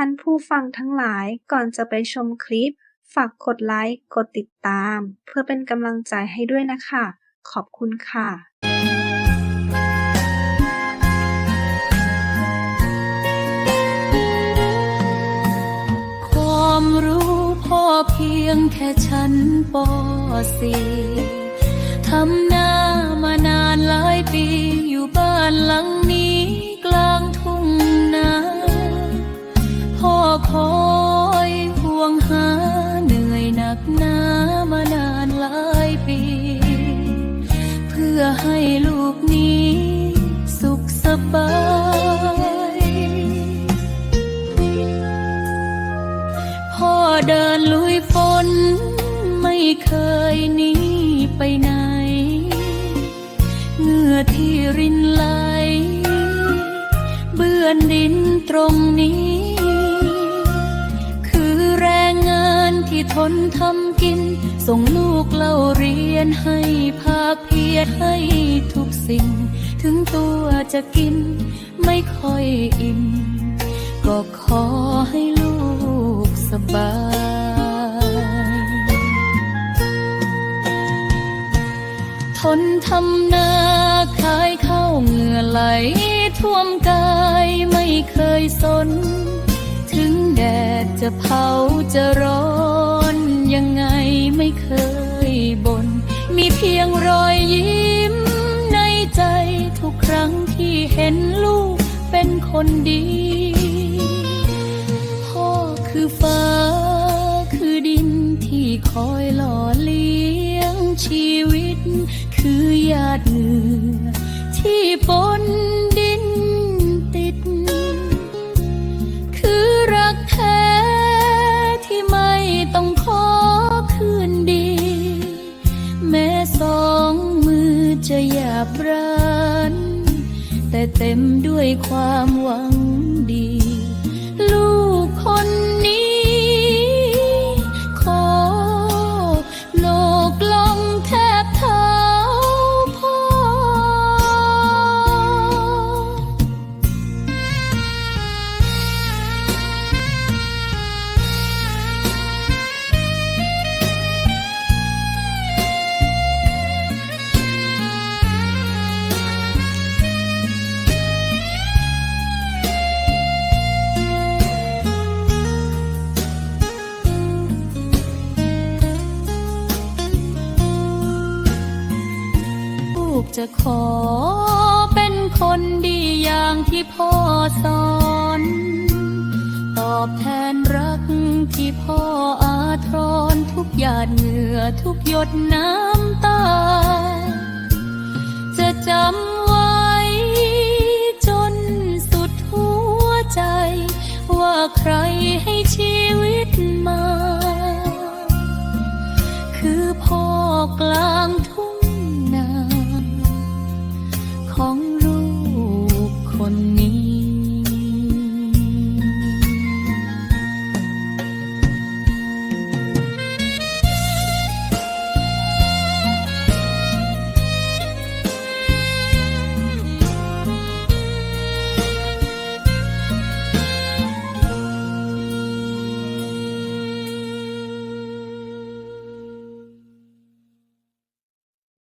ท่านผู้ฟังทั้งหลายก่อนจะไปชมคลิป ฝากกดไลค์ กดติดตาม เพื่อเป็นกำลังใจให้ด้วยนะคะ ขอบคุณค่ะความรู้พอเพียงแค่ชั้นปสีทำหน้ามานานหลายปีอยู่บ้านหลัง พื่อให้ลูกนี้สุขสบายพ่อเดินลุยฝนไม่เคยหนีไปไหนเหงื่อที่รินไหลเบื่อนดินตรงนี้ คือแรงงานที่ทนทำ กิน ส่งลูกเล่าเรียนให้ภาคเพียรให้ทุกสิ่ง ถึงตัวจะกินไม่ค่อยอิ่มก็ขอให้ลูกสบายทนทำนาขายข้าวเหงื่อไหลท่วมกายไม่เคยสน ถึง ดดจะเผาจะร้อนยังไงไม่เคยบน่นมีเพียงรอยยิ้มในใจทุกครั้งที่เห็นลูกเป็นคนดี พ่อคือฟ้าคือดินที่คอยหล่อเลี้ยงชีวิต คือหยาดเหงื่อที่ปน เต็มด้วยความหวังดี จะขอเป็นคนดีอย่างที่พ่อสอน ตอบแทนรักที่พ่ออาทรทุกหยาดเหงื่อทุกหยดน้ำตา จะจำไว้จนสุดหัวใจ ว่าใครให้ชีวิตมา คือพ่อกลาง